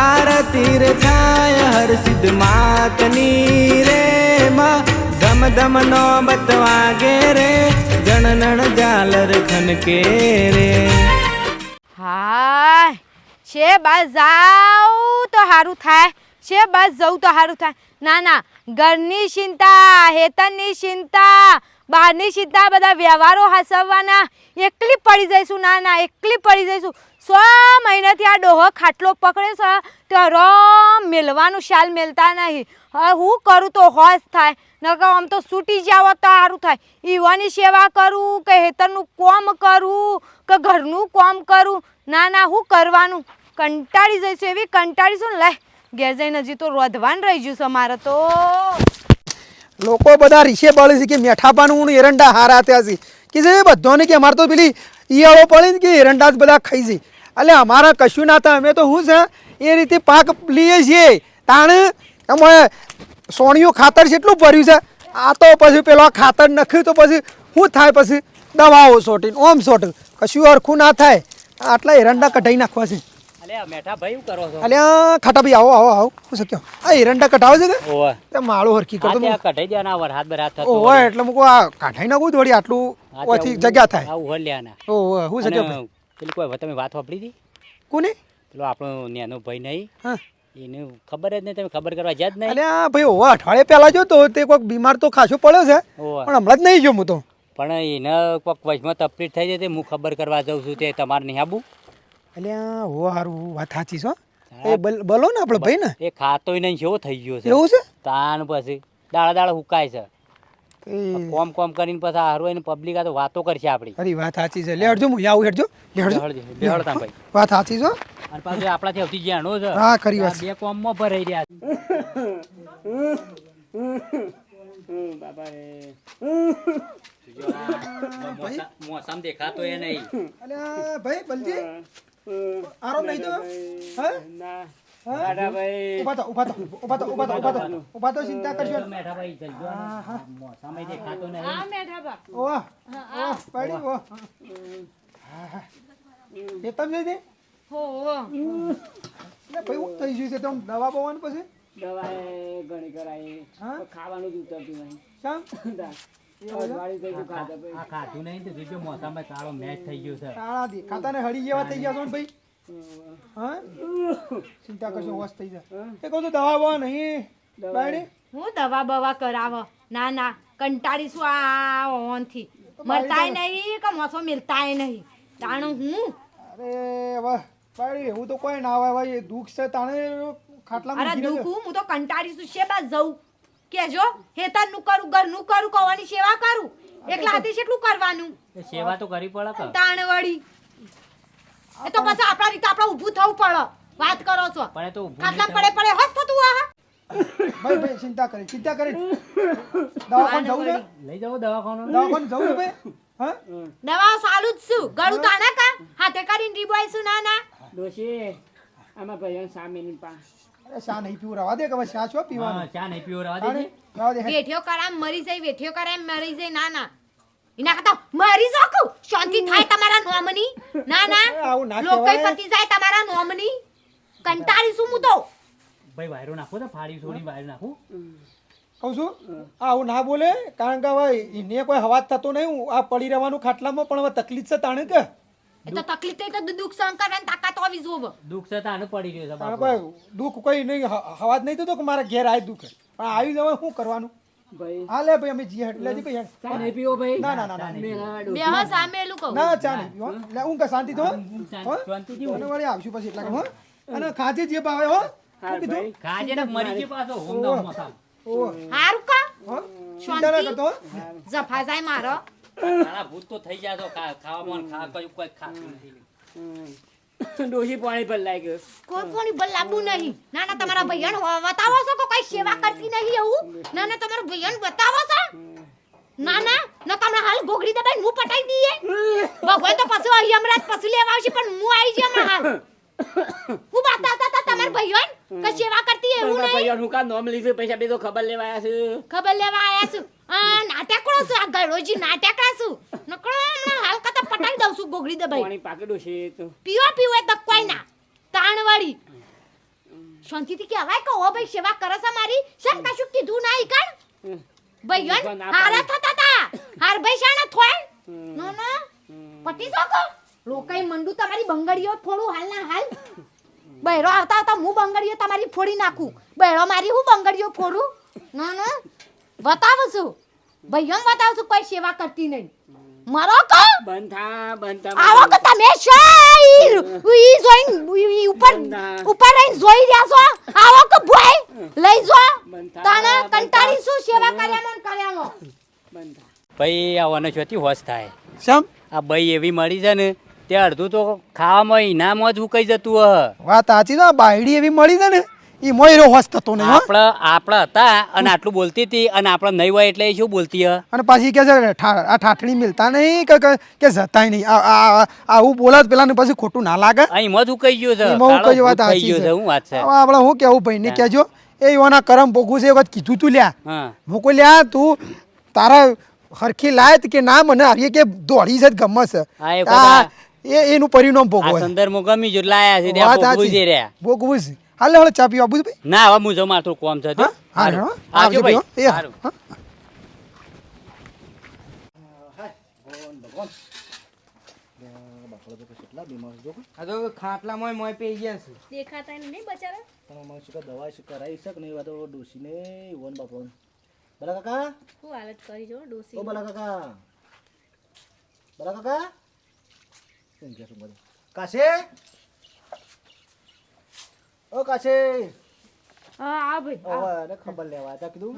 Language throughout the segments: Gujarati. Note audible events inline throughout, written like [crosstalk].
આરતી રે થાય હર સિદ્ધ માતની રે માં ધમ ધમ નો બતવાગે રે જણનણ ઝાલર ખનકે રે હાય છે બા જાઉં તો સારું થાય છે, બસ જવું તો સારું થાય. ના ના, ઘરની ચિંતા, હેતનની ચિંતા, બહારની ચિંતા, બધા વ્યવહારો હસવવાના. એકલી પડી જઈશું, ના ના, એકલી પડી જઈશું. સો મહિનાથી આ ડોહો ખાટલો પકડે છે, તો રમ મેલવાનું શાલ મેલતા નહીં. હવે હું કરું તો હોશ થાય, નકર આમ તો છૂટી જાવ તો સારું થાય. ઈવાની સેવા કરું કે હેતરનું કોમ કરું કે ઘરનું કોમ કરું? ના ના, હું કરવાનું. કંટાળી જઈશું, એવી કંટાળીશું ને, લે. ઘેર જઈને હજી તો રોધવાન રહી ગયું છે મારે તો. લોકો બધા રીશે બળે છે કે મેઠાપાનું હું એરંડા હારા ત્યાં છે. કે છે બધાને કે અમારે તો પેલી ઈયાળો પડે ને કે એરંડા જ બધા ખાઈ છે. એટલે અમારા કશું ના થાય, અમે તો શું છે, એ રીતે પાક લઈએ છીએ. તાણે એમાં સોણિયું ખાતર જેટલું ભર્યું છે. આ તો પછી પેલો ખાતર નખ્યું તો પછી શું થાય પછી? દવાઓ સોટીને, ઓમ સોટ. કશું અરખું ના થાય. આટલા એરંડા કઢાઈ નાખવા છે. અલ્યા ખાટા ભાઈ આવો આવો આવો. શું શક્યો આ એરંડા કઢાવે છે તે માળો હરખી હા કરતો વરસાદ બરસાદ થતો ઓહો એટલે મૂકો આ કાઢાઈ નાખું થોડી આટલું ઓછી જગ્યા થાય. પેલી કોઈ તમે વાત વાપરી હતી કોને? પેલો આપણો નેનો ભાઈ નહીં. હા. એને ખબર જ નહીં તમે ખબર કરવા જ્યાં જ નહીં. અલ્યા ભાઈ ઓહો અઠવાડિયે પહેલા જો તો તે કોઈક બીમાર તો ખાસો પડ્યો છે. પણ હમણાં જ નહીં જો હું તો. પણ એને કોઈક વચમાં તકલીફ થઈ જતી હું ખબર કરવા જાઉં છું તે તમારે નહીં આવું અલ્યા હો હારું વાત સાચી છો એ બલ- ને આપણે ભાઈ ને. એ ખાતોય નહીં કેવો થઈ ગયો છે? એવું છે? તાન પછી. દાડા દાડા હુકાય છે. કોમ કોમ કરીને પછી હારું એને પબ્લિક આ તો વાતો કરશે આપણી અરે વાત સાચી છે. લેડજો હું આવું હેડજો. લેડજો બેહળજો, ભાઈ. [laughs] વાત સાચી છો અને પાછું આપણાથી આવતી જાણો છે? હા ખરી વાત. આ બે કોમમાં ભરાઈ રહ્યા છે. મોસમ દેખાતો એ નહીં. અલ્યા ભાઈ બલજી. આરામ નહીં તો હા? ઊભા તો ઊભા તો ઊભા તો ઊભા તો ઊભા તો ઊભા તો ચિંતા કરશો મેઠા ભાઈ જલ્દી મોસમ દેખાતો નહીં હા મેઠા બા ઓહ ઓહ પડી ઓ હા હા. એ તમને દે હો હો. એટલે ભાઈ ઉત થઈ જશે છે તો દવા બવાનું પછી? દવા ઘણી કરાઈ હા? ખાવાનું જ ઉતરતું નહીં. શામ? [laughs] વાળી થઈ ગયું ખાધા પછી. આ ખાધું નહીં તો જોજો મોસમ કાળો મેચ થઈ ગયો છે. કાળા દી ને હળી જેવા થઈ ગયા છો ને ભાઈ? હા. ચિંતા કરશો વસ થઈ જાય. એ કહું તો દવા બવા નહીં? બાયડી? હું દવા બવા કરાવો? ના ના કંટાળીશું આ ઓનથી મરતાય નહીં કે મોસો મિલતાય નહીં? તાણ હું? અરે હવે બાયડી એવું તો કોઈ ના આવે ભાઈ દુઃખ છે તાણે ખાટલા અરે ઊંઘી હું? તો કંટાળીશું છે બા જવું કેજો હેતરનું કરું ઘરનું કરું કવાની સેવા કરું. એકલા હાથે કેટલું કરવાનું? સેવા તો કરવી પડે કે? તાણ વળી એ તો પછી આપણા રીતે આપણે ઊભું થવું પડે. વાત કરો છો. પણ એ તો ઊભું પડે પડે. હસ થતું આ. ભાઈ ભાઈ ચિંતા કરી ચિંતા કરી. દવાખાને જવું ને? લઈ જાવ દવાખાનું. દવાખાને જવું ને ભાઈ? હા? દવા સાલું જ છું ગળું તો કા? હાથે કરીને રીબોઈશું ના ના? દોશી આમાં ભાઈઓ સામેની પા. અરે શા નહીં પીવું રવા દે કે શા છો પીવાનું? ચા નહીં પીવો રવા તાણે દેજે રવા દે. વેઠ્યો કરામ મરી જાય વેઠ્યો કરામ મરી જાય. ના ના. એના કરતા મરી જાકું શાંતિ થાય તમારા નોમની? ના લોકઈ. જાય તમારા નોમની. કંટાળીશું હું તો. ભાઈ વાયરો નાખો તો ફાડી છોડી વાયરો નાખું. કહું છું આવું ના બોલે કારણ કે હવે એને કોઈ હવાજ થતો નહીં. આ પડી રહેવાનું ખાટલામાં પણ હવે તકલીફ છે તાણે કે? એ તો તકલીફ થઈ તો દુઃખ સહન કરવાની તાકાત આવી જોવે. દુઃખ છે તાનું પડી રહ્યો છે બાપુ. દુઃખ કોઈ નહીં હવાજ નહીં થતો કે મારા ઘેર આય દુઃખ. પણ આવી જવા શું કરવાનું? ભાઈ. હા લે ભાઈ અમે જી હેડ લેજી ભાઈ. ચા નહીં પીવો ભાઈ. ના ના ના. બે હા સામે એલું કહું. ના ચા નહીં પીવો લે હું કે શાંતિ તો શાંતિ- શાંતિથી અને વળી આવશું પછી એટલા હો. અને ખાજે જે ભાવે હો. હા કીધું? ભાઈ. ખાજે ને મરી ગયો પાછો હોમદામ મોસમ. ઓહો. હારું કા? શાંતિ. જફા જાય મારો. તારા ભૂત તો થઈ જાય તો ખાવામાં ખા કયું કોઈ ખા નથી. હમ. ડોશી પાણી પર લાગી કોઈ પાણી બલ લાવવું નહીં. ના ના તમારા ભૈયણ બતાવો છો કે કઈ સેવા કરતી નહીં એવું? ના ના તમારા ભૈયણ બતાવો છો? ના ના ન તમને હાલ ગોગડી દબાઈ હું પટાઈ દઈએ. ભગવાન તો પછી અહીં હમણાં જ પછી લેવા આવશે પણ હું આવી જઈ હમણાં હાલ હું બતાવતા હતા તમારા ભૈયાને કે સેવા કરતી એવું નહીં? ભાઈ હું કામ નોમ લીધું? પૈસા બે તો ખબર લેવા આયા છું. ખબર લેવા આયા છું. આ નાટકડો છું આ ગળોજી નાટકડા છું નકળો હમણાં હાલ કતા પટાઈ દઉં છું ગોગડી ભાઈ. પાણી પાકડો છે તો. પીઓ પીઓ એ તો કોઈ ના. તાણ વાળી શાંતિથી કહેવાય કે ઓ ભાઈ સેવા કરે છે મારી? શેમ કશું કીધું ના ઈ કણ હમ. ભાઈઓ હારા થતા તા. હાર ભાઈ શાણે થોય. નો ના. પટી શકો? લોકાઈ મંડુ તમારી બંગડીઓ થોડું હાલ ના હાલ. બહેરો આવતા આવતા હું બંગડીઓ તમારી ફોડી નાખું. બહેરો મારી હું બંગડીઓ ફોડું? ના ના. બતાવું છું. ભાઈઓ બતાવું છું કોઈ સેવા કરતી નહીં. મરો કો? બંધા બંધા આવો કે તમે શાઈર ઈ જોઈન ઈ ઉપર. ઉપર રહીને જોઈ રહ્યા છો? આવો કે ભાઈ લઈ જો. બંધ કંટાળી શું સેવા કર્યા મન કર્યા બંધ. ભાઈ આવવાનો છોતી હોશ થાય. સમ આ ભાઈ એવી મળી છે ને તે અડધું તો ખાવામાં ઈનામાં જ ઉકાઈ જતું હ. વાત સાચી તો બાયડી એવી મળી છે ને એ મોયરો હોસ થતો નહીં આપણે આપણે હતા અને આટલું બોલતી હતી અને આપણે નહીં હોય એટલે એ શું બોલતી હ? અને પાછી કે છે આ ઠાઠણી મિલતા નહીં કે કે- જતાય નહીં. આવું બોલે પેલા ને પછી ખોટું ના લાગે. અહીં જ ઉકાઈ ગયું છે. એમાં હું કઈ વાત સાચી છે. હું વાત છે. આપણે હું કેવું ભાઈ ને કહેજો. એ એવાના કરમ ભોગવું છે એ વખત કીધું તું લ્યા. હા. કોઈ લ્યા તું તારા હરખી લાયત કે ના મને હારીએ કે દોડી છે જ ગમે છે એ એનું પરિણામ ભોગવે સંદર્ભમાં ગમી જો લાયા છે વાત ભોગવું સાચી. રહ્યા ભોગવું છે. હાલે હાલે ચા પીવા બુજ ભાઈ? ના હવે હું જો થોડું કોમ છે હા. હા? આવજો ભાઈ. એ. હા. ખાટલામાં મોય પી ગયા છે. દેખાતા નહીં બચારા પણ અમારે શું દવા શું કરાવી શક નહીં? વાતો ડોસીને વન બાપો બલા કાકા? શું હાલત કરી જો ડોસી ઓ બલા કાકા. બલા કાકા? કે શું બધું કાશે? ઓ કાશે! હા આ ભાઈ ઓ ખબર લેવા હતા કીધું.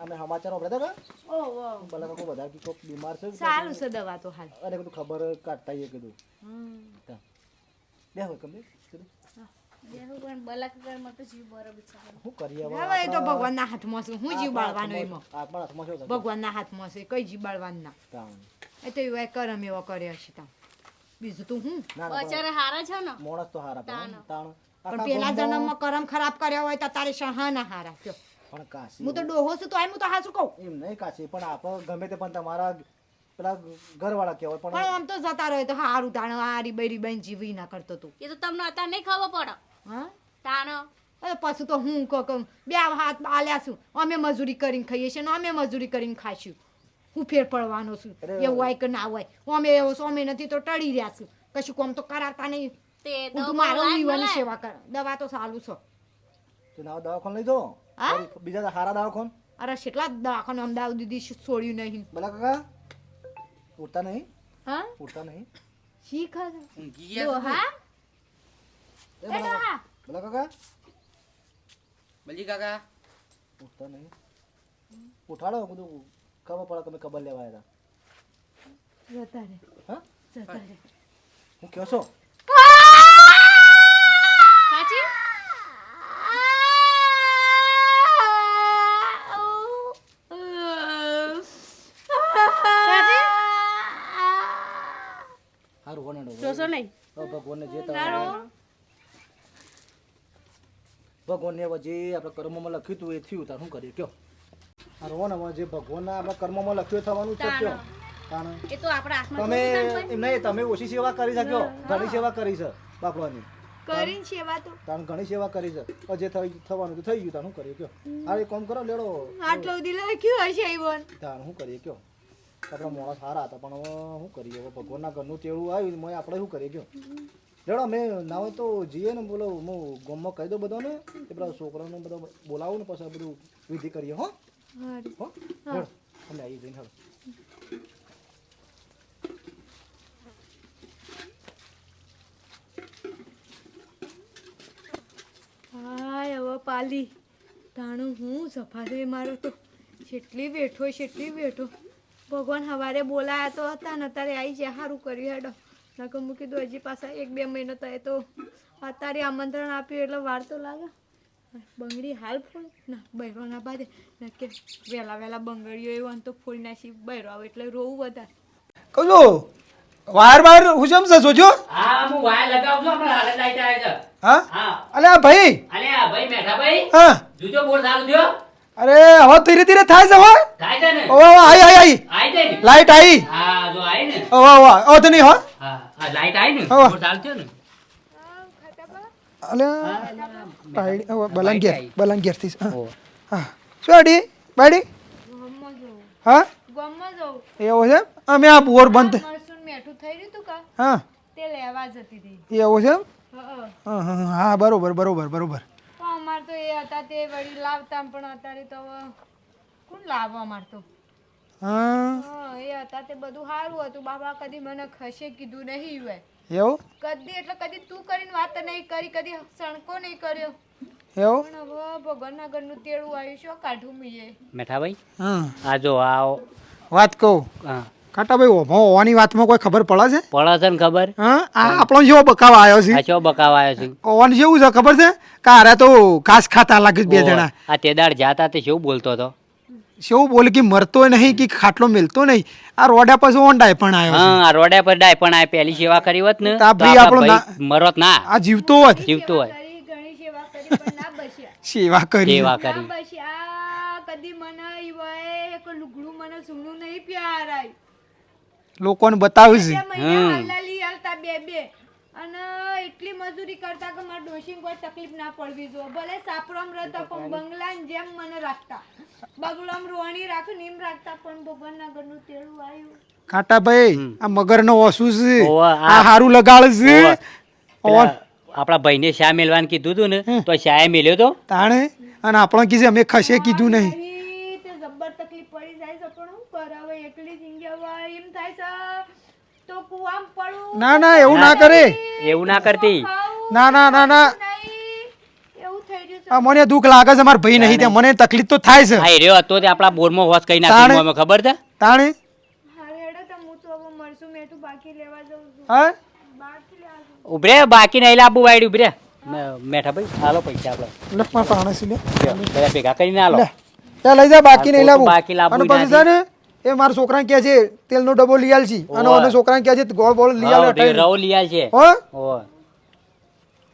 અમે સમાચાર ઓપડ્યા હતા ઓ ઓ. કે બલા કાકો કોક બીમાર છે સારું છે દવા તો હાલ. અરે કીધું ખબર કાઢતા એ કીધું. બે હોય કમે કીધું. બેહુ પણ બલાત્કારમાં તો જીવ બરો બિચારા શું કરીએ હવે હવે એ તો ભગવાનના હાથમાં છે. હું જીવ બાળવાનો એમાં? હાથમાં ભગવાનના હાથમાં છે. કઈ જીવ બાળવાનું ના એ તો એવા કરમ એવો કર્યો છે બીજું તું હું? બચારા હારા છે ને? મોણસ તો હારા પણ તાણ. પણ પેલા જન્મમાં કરમ ખરાબ કર્યો હોય તો તારે સહાના હારા થયો પણ કાશી. હું તો ડોહો છું તો હું તો હાચું કહું. એમ નહીં કાશી પણ આપ ગમે તે પણ તમારા પેલા ઘરવાળા કહેવાય પણ પણ આમ તો જતા રહ્યો તો હારું તાણ આ રીબાઈ બેન જીવી ના કરતો તું. એ તો તમને અત્યારે નહીં ખબર પડે. હા? અરે પછી તો હું કહું બે હાથ આલ્યા છું. અમે મજૂરી કરીને ખાઈએ છીએ અમે મજૂરી કરીને ખાશું. હું ફેર પડવાનો છું. એવું હોય કે ના હોય. અમે એવો અમે નથી તો ટળી રહ્યા છું. કશું કોમ તો કરાતા નહીં. તે હું તો દવા મારો મળે. સેવા કર દવા તો સારું છે. તે નવા દવાખાને લઈ? વળી બીજા હારા દવાખાન. અરે કેટલા દવાખાને અમદાવાદ દીદી છોડ્યું નહીં. બોલા કાકા ઉઠતા નહીં? હા? ઉઠતા નહીં? શીખ હા બોલા કાકા. બલજી કાકા. ઉઠતા નહીં. ઉઠાડો બધું. ખબર પડે તમે ખબર લેવા આવ્યા જતા રે હા? જતા રે હું કહો છો? સાચી હારું જોશો નહીં? ભગવાનને જે તમારે ભગવાનને હવે જે આપણે કર્મમાં લખ્યું હતું એ થયું તાર શું કરીએ કયો આ રોવો ને હવે જે ભગવાનના આપણા કર્મમાં લખ્યું થવાનું છે કયો તાણ એ તો આપણા તમે નહીં તમે ઓછી સેવા કરી શક્યો ઘણી સેવા કરી છે બાપડાની. કરીને સેવા તો. તાણ ઘણી સેવા કરી છે. જે થઈ થવાનું તો થઈ ગયું. તાણ શું કરીએ કયો? આ એ કામ કરો લેડો. આટલો દી લખ્યું હશે ઈવન. તાણ હું કરીએ કયો? આપણા મોણા સારા હતા પણ શું કરીએ? હવે ભગવાનના ઘરનું તેડું આવ્યું મેં આપણે શું કરીએ કયો? લેડો મેં ના હોય તો જઈએ ને બોલો હું ગમમાં કહી દઉં બધાને. એ બધા છોકરાઓને બધા બોલાવું ને પછી બધું વિધિ કરીએ હો. હો હા. અમે આવી જઈને હેડો હાય હવે પાલી. તાણું હું સફાદે મારો તો. છેટલી બેઠો છેટલી બેઠો ભગવાન હવારે બોલાયા તો હતા ને અત્યારે આવી જાય સારું કર્યું હેડો. નકર મૂકી દો હજી પાછા એક બે મહિનો થાય તો. અત્યારે આમંત્રણ આપ્યું એટલે વાર તો લાગે. બંગડી હાલ ફોડ. ના બાદે ને કે વહેલા વહેલા બંગડીઓ એવો તો ફોડી નાખી બૈરો આવે એટલે રોવું વધારે. કહું છું વાર વાર હું જેમ છે જોજો હા હું વાય લગાવું છું આપણે હાલે લાઈટ આવે છે. હા? હા. અલે આ ભાઈ? અલે આ ભાઈ મેઠા ભાઈ. હા. જોજો બોર ચાલુ થયો. અરે હવે ધીરે ધીરે થાય છે હો. થાય છે ને? ઓ આઈ આઈ આઈ. આઈ જાય ને? લાઈટ આઈ. હા જો આઈ ને. ઓ વાહ વાહ ઓ તો નહીં હો. હા લાઈટ આઈ ને? હા. બોર ચાલુ થયો ને? અલ્યા બલાંગીર બલંગેર હા ઓહો. હા શું આડી બાડી હા એવો છે અમે આ બોર બંધ મરસું મેઠું થઈ રહ્યું તું કા હા તે લેવા જતી હતી એવું છે હં. હા હા હા બરોબર બરોબર બરોબર અમાર તો એ હતા તે વળી લાવતા પણ અત્યારે તો કોણ લાવવા અમાર તો હા હા એ હતા તે બધું સારું હતું બાબા કદી મને ખસે કીધું નહીં હોય એવું? કદી એટલે કદી તું કરીને વાત નહીં કરી કદી સણકો નહીં કર્યો. એવું? પણ હવે ભગવાનના ઘરનું તેડું આવ્યું છે કાઢું મીએ મેઠાભાઈ હા આ જો આ વાત કહું? હા. કાટાભાઈ ઓભો ઓવાની વાતમાં કોઈ ખબર પડે છે? પડે છે ને ખબર? હા? આ આપણો જેવો બકાવ આવ્યો છે. આ બકાવ બકાવા આવ્યો છે. ઓવાન જેવું છે ખબર છે? કારે તો ઘાસ ખાતા લાગે છે બે જણા. આ તેદાર જાતા તે શું બોલતો હતો. શું બોલે કે મરતો નહીં કે ખાટલો મેલતો નહીં? આ રોડા પછી ઓંડાય પણ આવ્યો હા આ રોડા પર ડાય પણ આ પહેલી સેવા કરી હોત ને તો આ ભાઈ આપણા મરત ના આ જીવતો હોત જીવતો હોય. સેવા કરી પણ સેવા કરી. કદી મને ઈ વયે એક લુગડું મને સૂનું નહીં પ્યારાય. લોકોને બતાવ્યું છે હમ. લાલી હાલતા બે બે. અને એટલી મજૂરી કરતા કે મારે ડોશીને કોઈ તકલીફ ના પડવી જોઈએ. ભલે સાપરામ રહેતો પણ બંગલાની જેમ મને રાખતા. બગલામ રોણી રાખું નીમ રાખતા પણ ભગવાનના ઘરનું તેડું આવ્યું કાટાભાઈ આ મગરનો ઓસુ છે. આ- હારું લગાડ છે. આપણા ભાઈને શા મેલવાનું કીધું હતું ને તો શાએ મેલ્યો તો? તાણે? અને આપણે કીધું અમે ખસે કીધું નહીં. જબર તકલીફ પડી જાય છે પણ હું કરાવે એકલી જિંદગી એમ થાય છે. તો કુવામ પડું ના ના એવું ના કરે. એવું ના કરતી. ના ના ના ના. એવું થઈ રહ્યું છે. મને દુઃખ લાગે છે મારા ભાઈ નહીં તે. મને તકલીફ તો થાય છે. હાય રહ્યો હતો તે આપણા બોરમાં હોસ કઈ. નાખી અમે ખબર છે? તાણે? હારે હેડો તો હું તો હવે મળશું મેં તો બાકી લેવા જાઉં છું. હા? બાકી ઉભરે બાકી નહીં લાબુ વાઈડ ઉભરે. મેઠા ભાઈ હાલો પૈસા આપણે લે પણ પાણે છે લે. ભેગા કરીને હાલો. લે ત્યાં લઈ જા બાકી નહીં લાબુ બાકી લાબુ પછી છે ને એ મારા છોકરાને કહે છે તેલનો ડબ્બો લઈ આલ છી અને ઓને છોકરાને કહે છે ગોળ બોળ લઈ આલ. રવો લીયાલ છે હો?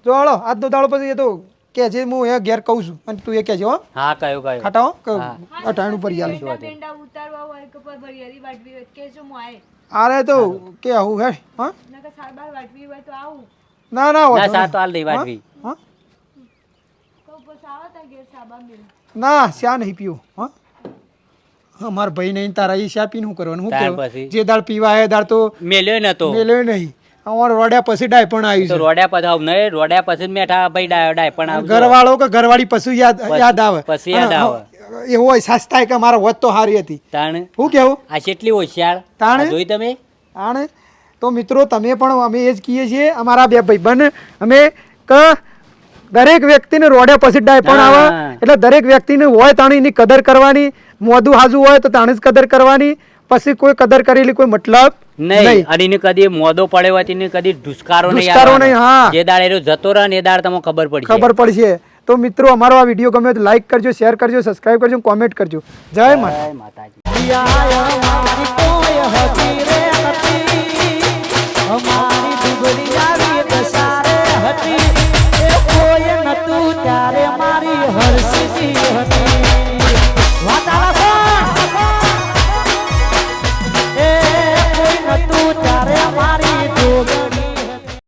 જો હાલો આજનો દાડો પછી એ તો કહે છે હું એ ઘેર કહું છું. અને તું એ કહેજે હો. હા કયો કયો ખાટા હો કે હા. ઉપર યાલ. બેંડા બેંડા ઉતારવા હોય કે પર ભરિયારી વાટવી હોય કે જો હું આય? આરે તો કે આવું હે હા? સાર બાર વાટવી હોય તો આવું. ના ના ના વાંધો સા તો હાલ દઈ વાટવી. હા? તો બસ આવો તા ઘેર સાબા મિલ ના શ્યા નહીં પીઓ હા? હા મારા ભાઈ નહીં તારા એ શા પીને હું કરવાનું? હું તાર કહેવાનું? જે દાળ પીવા એ દાળ તો મેલ્યો નતો મેલ્યો નહીં. અમારે રોડ્યા પછી ડાય પણ તો આવ્યું રોડ્યા પછી આવ નહીં રોડ્યા પછી જ મેઠા ભાઈ ડાયો ડાય પણ છે ઘરવાળો કે ઘરવાળી પશુ યાદ યાદ આવે. પછી યાદ અને, આવે. હા, એવો અહેસાસ થાય કે મારા વત તો હારી હતી. તાણે? શું કેવું? આ કેટલી હોશિયાર. તાણે? આ જોઈ તમે? આણે તો મિત્રો તમે પણ અમે એ જ કહીએ છીએ અમારા બે ભાઈબંધ અમે કે દરેક વ્યક્તિને રોડે પછી ડાય પણ આવે. હા. એટલે દરેક વ્યક્તિને હોય તાણી એની કદર કરવાની. મોદું હાજું હોય તો તાણી જ કદર કરવાની. પછી કોઈ કદર કરેલી કોઈ મતલબ નહીં. અને એને કદી મોદો પડે હોય તેને કદી ધુસકારો નહીં ધુસકારો નહીં હા. જે દાડ એનો જતો રહે એ દાડ તમને ખબર પડી ખબર પડશે. તો મિત્રો અમારો આ વીડિયો ગમ્યો તો લાઈક કરજો શેર કરજો સબસ્ક્રાઇબ કરજો કોમેન્ટ કરજો. જય માતાજી. હતી. ત્યારે મારી હરસી હતી.